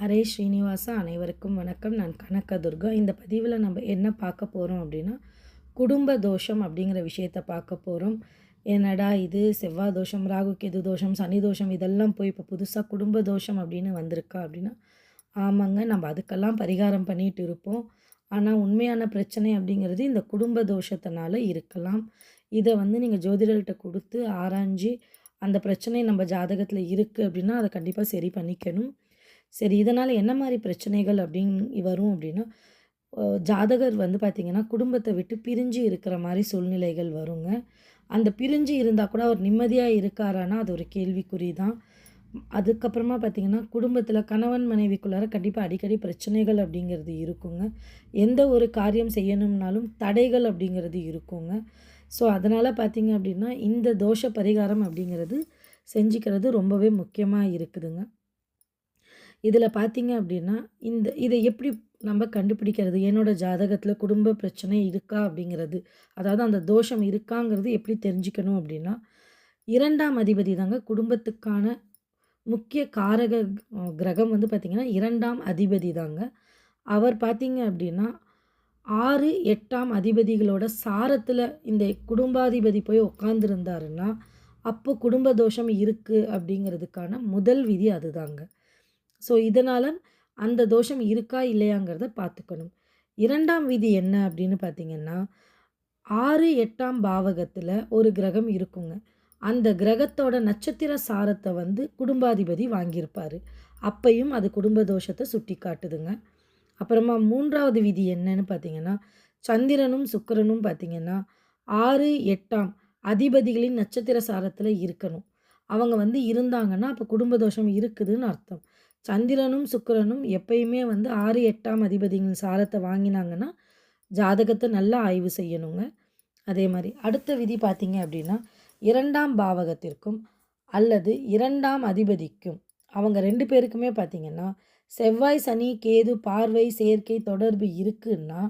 ஹரே ஸ்ரீனிவாசா அனைவருக்கும் வணக்கம். நான் கனகதுர்கா. இந்த பதிவில் நம்ம என்ன பார்க்க போகிறோம் அப்படின்னா குடும்ப தோஷம் அப்படிங்கிற விஷயத்த பார்க்க போகிறோம் என்னடா இது? செவ்வாய் தோஷம் ராகு கேது தோஷம் சனி தோஷம் இதெல்லாம் போய் இப்போ புதுசாக குடும்ப தோஷம் அப்படின்னு வந்திருக்கா அப்படின்னா ஆமாங்க நம்ம அதுக்கெல்லாம் பரிகாரம் பண்ணிட்டு இருப்போம். ஆனால் உண்மையான பிரச்சனை அப்படிங்கிறது இந்த குடும்ப தோஷத்தினால இருக்கலாம். இதை வந்து நீங்கள் ஜோதிடர்கிட்ட கொடுத்து ஆராய்ஞ்சு அந்த பிரச்சனை நம்ம ஜாதகத்தில் இருக்குது அப்படின்னா அதை கண்டிப்பாக சரி பண்ணிக்கணும். சரி இதனால் என்ன மாதிரி பிரச்சனைகள் அப்படின்னு வரும் அப்படின்னா ஜாதகர் வந்து பார்த்திங்கன்னா குடும்பத்தை விட்டு பிரிஞ்சு இருக்கிற மாதிரி சூழ்நிலைகள் வருங்க. அந்த பிரிஞ்சு இருந்தால் கூட அவர் நிம்மதியாக இருக்காரானா அது ஒரு கேள்விக்குறி தான். அதுக்கப்புறமா பார்த்திங்கன்னா குடும்பத்தில் கணவன் மனைவிக்குள்ளார கண்டிப்பாக அடிக்கடி பிரச்சனைகள் அப்படிங்கிறது இருக்குங்க. எந்த ஒரு காரியம் செய்யணும்னாலும் தடைகள் அப்படிங்கிறது இருக்குங்க. ஸோ அதனால் பார்த்திங்க அப்படின்னா இந்த தோஷ பரிகாரம் அப்படிங்கிறது செஞ்சுக்கிறது ரொம்பவே முக்கியமாக இருக்குதுங்க. இதில் பார்த்தீங்க அப்படின்னா இந்த இதை எப்படி நம்ம கண்டுபிடிக்கிறது? என்னோட ஜாதகத்தில் குடும்ப பிரச்சனை இருக்கா அப்படிங்கிறது அதாவது அந்த தோஷம் இருக்காங்கிறது எப்படி தெரிஞ்சுக்கணும் அப்படின்னா இரண்டாம் அதிபதி தாங்க குடும்பத்துக்கான முக்கிய காரக கிரகம் வந்து பார்த்திங்கன்னா இரண்டாம் அதிபதி தாங்க. அவர் பார்த்திங்க அப்படின்னா ஆறு எட்டாம் அதிபதிகளோட சாரத்தில் இந்த குடும்பாதிபதி போய் உட்காந்துருந்தாருன்னா அப்போ குடும்ப தோஷம் இருக்குது அப்படிங்கிறதுக்கான முதல் விதி அதுதாங்க. ஸோ இதனால் அந்த தோஷம் இருக்கா இல்லையாங்கிறத பார்த்துக்கணும் இரண்டாம் விதி என்ன அப்படின்னு பார்த்தீங்கன்னா ஆறு எட்டாம் பாவகத்தில் ஒரு கிரகம் இருக்குங்க. அந்த கிரகத்தோட நட்சத்திர சாரத்தை வந்து குடும்பாதிபதி வாங்கியிருப்பார். அப்பையும் அது குடும்ப தோஷத்தை சுட்டி காட்டுதுங்க. அப்புறமா மூன்றாவது விதி என்னன்னு பார்த்தீங்கன்னா சந்திரனும் சுக்கிரனும் பார்த்தீங்கன்னா ஆறு எட்டாம் அதிபதிகளின் நட்சத்திர சாரத்தில் இருக்கணும். அவங்க வந்து இருந்தாங்கன்னா அப்போ குடும்ப தோஷம் இருக்குதுன்னு அர்த்தம். சந்திரனும் சுக்கரனும் எப்பயுமே வந்து ஆறு எட்டாம் அதிபதிகள் சாரத்தை வாங்கினாங்கன்னா ஜாதகத்தை நல்லா ஆய்வு செய்யணுங்க. அதே மாதிரி அடுத்த விதி பார்த்தீங்க அப்படின்னா இரண்டாம் பாவகத்திற்கும் அல்லது இரண்டாம் அதிபதிக்கும் அவங்க ரெண்டு பேருக்குமே பார்த்தீங்கன்னா செவ்வாய் சனி கேது பார்வை சேர்க்கை தொடர்பு இருக்குன்னா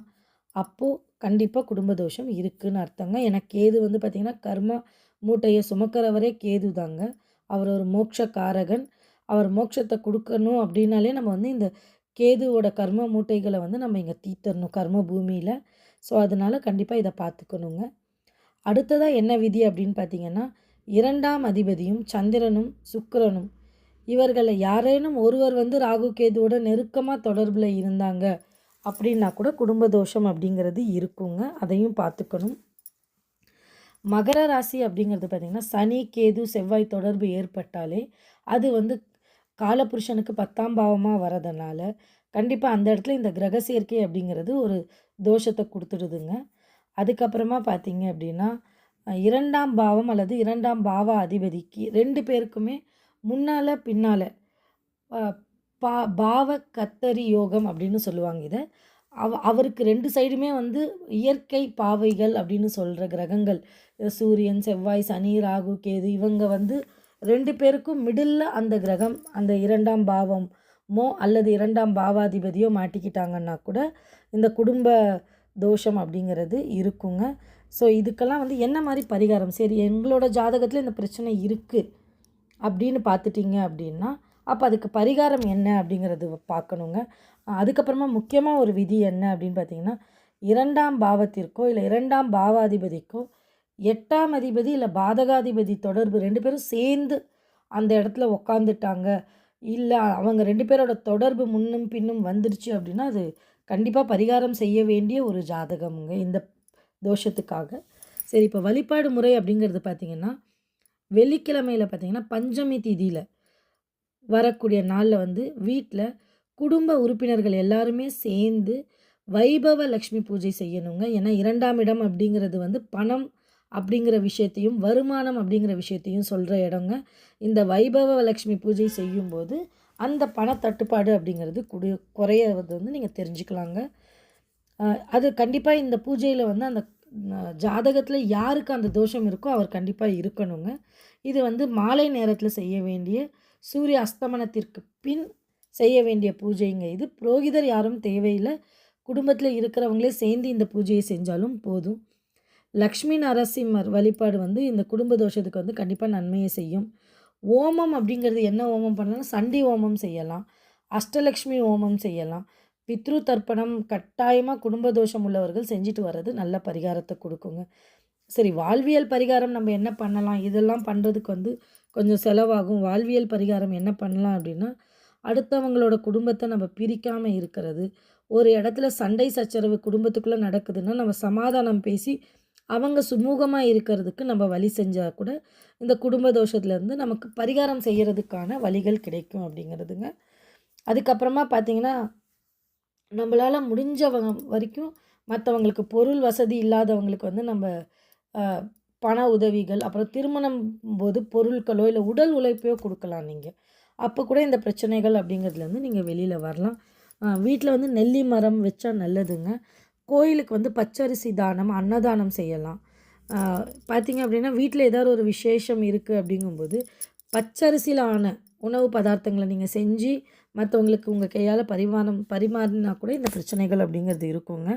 அப்போது கண்டிப்பாக குடும்ப தோஷம் இருக்குன்னு அர்த்தங்க. ஏன்னா கேது வந்து பார்த்திங்கன்னா கர்ம மூட்டையை சுமக்கிறவரே கேது தாங்க அவர் ஒரு மோட்சக்காரகன். அவர் மோட்சத்தை கொடுக்கணும் அப்படின்னாலே நம்ம வந்து இந்த கேதுவோட கர்ம மூட்டைகளை வந்து நம்ம இங்கே தீர்த்தரணும் கர்ம பூமியில். ஸோ அதனால் கண்டிப்பாக இதை பார்த்துக்கணுங்க. அடுத்ததாக என்ன விதி அப்படின்னு பார்த்தீங்கன்னா இரண்டாம் அதிபதியும் சந்திரனும் சுக்கரனும் இவர்களை யாரேனும் ஒருவர் வந்து ராகு கேதுவோட நெருக்கமாக தொடர்பில் இருந்தாங்க அப்படின்னா கூட குடும்ப தோஷம் அப்படிங்கிறது இருக்குங்க. அதையும் பார்த்துக்கணும். மகர ராசி அப்படிங்கிறது பார்த்திங்கன்னா சனி கேது செவ்வாய் தொடர்பு ஏற்பட்டாலே அது வந்து காலபுருஷனுக்கு பத்தாம் பாவமாக வரதுனால கண்டிப்பாக அந்த இடத்துல இந்த கிரக சேர்க்கை அப்படிங்கிறது ஒரு தோஷத்தை கொடுத்துடுதுங்க. அதுக்கப்புறமா பார்த்தீங்க அப்படின்னா இரண்டாம் பாவம் அல்லது இரண்டாம் பாவ அதிபதிக்கு ரெண்டு பேருக்குமே முன்னால் பின்னால் பா பாவ கத்தரி யோகம் அப்படின்னு சொல்லுவாங்க இதை. அவ அவருக்கு ரெண்டு சைடுமே வந்து இயற்கை பாவைகள் அப்படின்னு சொல்கிற கிரகங்கள். சூரியன் செவ்வாய் சனி ராகு கேது இவங்க வந்து ரெண்டு பேருக்கும் மிடில் அந்த கிரகம் அந்த இரண்டாம் பாவமோ அல்லது இரண்டாம் பாவாதிபதியோ மாட்டிக்கிட்டாங்கன்னா கூட இந்த குடும்ப தோஷம் அப்படிங்கிறது இருக்குங்க. ஸோ இதுக்கெல்லாம் வந்து என்ன மாதிரி பரிகாரம்? சரி எங்களோட ஜாதகத்தில் இந்த பிரச்சனை இருக்குது அப்படின்னு பார்த்துட்டீங்க அப்படின்னா அப்போ அதுக்கு பரிகாரம் என்ன அப்படிங்கிறது பார்க்கணுங்க. அதுக்கப்புறமா முக்கியமாக ஒரு விதி என்ன அப்படின்னு பார்த்தீங்கன்னா இரண்டாம் பாவத்திற்கோ இல்லை இரண்டாம் பாவாதிபதிக்கோ எட்டாம் அதிபதி இல்லை பாதகாதிபதி தொடர்பு ரெண்டு பேரும் சேர்ந்து அந்த இடத்துல உக்காந்துட்டாங்க. இல்லை அவங்க ரெண்டு பேரோட தொடர்பு முன்னும் பின்னும் வந்துடுச்சு அப்படின்னா அது கண்டிப்பாக பரிகாரம் செய்ய வேண்டிய ஒரு ஜாதகம்ங்க இந்த தோஷத்துக்காக. சரி இப்போ வழிபாடு முறை அப்படிங்கிறது பார்த்திங்கன்னா வெள்ளிக்கிழமையில் பார்த்தீங்கன்னா பஞ்சமி திதியில் வரக்கூடிய நாளில் வந்து வீட்டில் குடும்ப உறுப்பினர்கள் எல்லாருமே சேர்ந்து வைபவ லக்ஷ்மி பூஜை செய்யணுங்க. ஏன்னா இரண்டாம் இடம் அப்படிங்கிறது வந்து பணம் அப்படிங்கிற விஷயத்தையும் வருமானம் அப்படிங்கிற விஷயத்தையும் சொல்கிற இடங்க. இந்த வைபவ லக்ஷ்மி பூஜை செய்யும்போது அந்த பணத்தட்டுப்பாடு அப்படிங்கிறது குடி குறையிறது வந்து நீங்கள் தெரிஞ்சுக்கலாங்க. அது கண்டிப்பாக இந்த பூஜையில் வந்து அந்த ஜாதகத்தில் யாருக்கு அந்த தோஷம் இருக்கோ அவர் கண்டிப்பாக இருக்கணுங்க. இது வந்து மாலை நேரத்தில் செய்ய வேண்டிய சூரிய அஸ்தமனத்திற்கு பின் செய்ய வேண்டிய பூஜைங்க இது. புரோகிதர் யாரும் தேவையில்லை. குடும்பத்தில் இருக்கிறவங்களே சேர்ந்து இந்த பூஜையை செஞ்சாலும் போதும். லக்ஷ்மி நரசிம்மர் வழிபாடு வந்து இந்த குடும்ப தோஷத்துக்கு வந்து கண்டிப்பாக நன்மையை செய்யும். ஓமம் அப்படிங்கிறது என்ன ஓமம் பண்ணலாம் சண்டி ஓமம் செய்யலாம் அஷ்டலக்ஷ்மி ஓமம் செய்யலாம். பித்ரு தர்ப்பணம் கட்டாயமாக குடும்ப தோஷம் உள்ளவர்கள் செஞ்சுட்டு வர்றது நல்ல பரிகாரத்தை கொடுக்குங்க. சரி வாழ்வியல் பரிகாரம் நம்ம என்ன பண்ணலாம்? இதெல்லாம் பண்ணுறதுக்கு வந்து கொஞ்சம் செலவாகும். வாழ்வியல் பரிகாரம் என்ன பண்ணலாம் அப்படின்னா அடுத்தவங்களோட குடும்பத்தை நம்ம பிரிக்காமல் இருக்கிறது. ஒரு இடத்துல சண்டை சச்சரவு குடும்பத்துக்குள்ளே நடக்குதுன்னா நம்ம சமாதானம் பேசி அவங்க சுமூகமாக இருக்கிறதுக்கு நம்ம வழி செஞ்சால் கூட இந்த குடும்ப தோஷத்துலேருந்து நமக்கு பரிகாரம் செய்கிறதுக்கான வழிகள் கிடைக்கும் அப்படிங்கிறதுங்க. அதுக்கப்புறமா பார்த்திங்கன்னா நம்மளால் முடிஞ்சவங்க வரைக்கும் மற்றவங்களுக்கு பொருள் வசதி இல்லாதவங்களுக்கு வந்து நம்ம பண உதவிகள் அப்புறம் திருமணம் போது பொருட்களோ இல்லை உடல் உழைப்பையோ கொடுக்கலாம் நீங்கள் அப்போ கூட இந்த பிரச்சனைகள் அப்படிங்கிறதுலேருந்து நீங்கள் வெளியில் வரலாம். வீட்டில் வந்து நெல்லி மரம் வச்சா நல்லதுங்க. கோயிலுக்கு வந்து பச்சரிசி தானம் அன்னதானம் செய்யலாம். பார்த்திங்க பார்த்தீங்க அப்படின்னா வீட்டில் ஏதாவது ஒரு விசேஷம் இருக்குது அப்படிங்கும்போது பச்சரிசியில் ஆன உணவு பதார்த்தங்களை நீங்கள் செஞ்சு மற்றவங்களுக்கு உங்கள் கையால் பரிமாணம் பரிமாறினா கூட இந்த பிரச்சனைகள் அப்படிங்கிறது இருக்குங்க.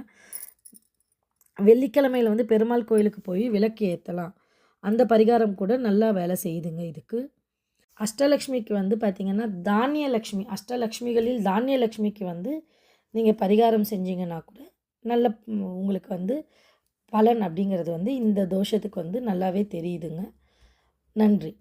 வெள்ளிக்கிழமையில் வந்து பெருமாள் கோயிலுக்கு போய் விளக்கு ஏற்றலாம் அந்த பரிகாரம் கூட நல்லா வேலை செய்யுதுங்க இதுக்கு. அஷ்டலக்ஷ்மிக்கு வந்து பார்த்திங்கன்னா தானிய லக்ஷ்மி அஷ்டலக்ஷ்மிகளில் தானிய லக்ஷ்மிக்கு வந்து நீங்கள் பரிகாரம் செஞ்சீங்கன்னா கூட நல்ல உங்களுக்கு வந்து பலன் அப்படிங்கிறது வந்து இந்த தோஷத்துக்கு வந்து நல்லாவே தெரியுதுங்க. நன்றி.